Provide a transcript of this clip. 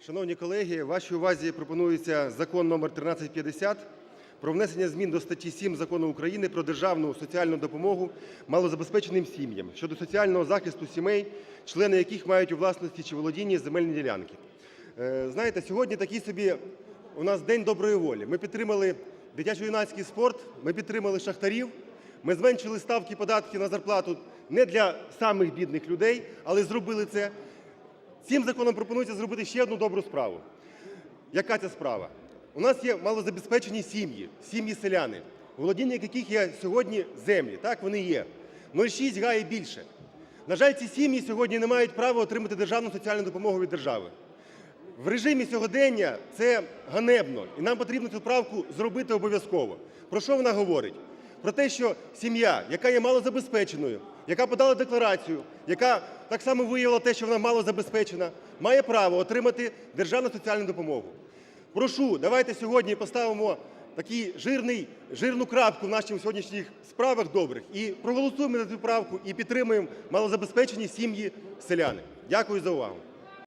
Шановні колеги, вашій увазі пропонується Закон номер 1350 про внесення змін до статті 7 Закону України "Про державну соціальну допомогу малозабезпеченим сім'ям" щодо соціального захисту сімей, члени яких мають у власності чи володінні земельні ділянки. Е, Знаєте, сьогодні такий собі у нас день доброї волі. Ми підтримали дитячо-юнацький спорт, ми підтримали шахтарів, ми зменшили ставки податків на зарплату не для самих бідних людей, але зробили це. Цим законом пропонується зробити ще одну добру справу. Яка ця справа? У нас є малозабезпечені сім'ї, сім'ї-селяни, у володінні яких є сьогодні землі. Так, вони є. 0,6 га і більше. На жаль, ці сім'ї сьогодні не мають права отримати державну соціальну допомогу від держави. В режимі сьогодення це ганебно, і нам потрібно цю правку зробити обов'язково. Про що вона говорить? Про те, що сім'я, яка є малозабезпеченою, яка подала декларацію, яка так само виявила те, що вона малозабезпечена, має право отримати державну соціальну допомогу. Прошу, давайте сьогодні поставимо такий жирний, жирну крапку в наших сьогоднішніх справах добрих і проголосуємо за цю правку і підтримаємо малозабезпечені сім'ї селяни. Дякую за увагу.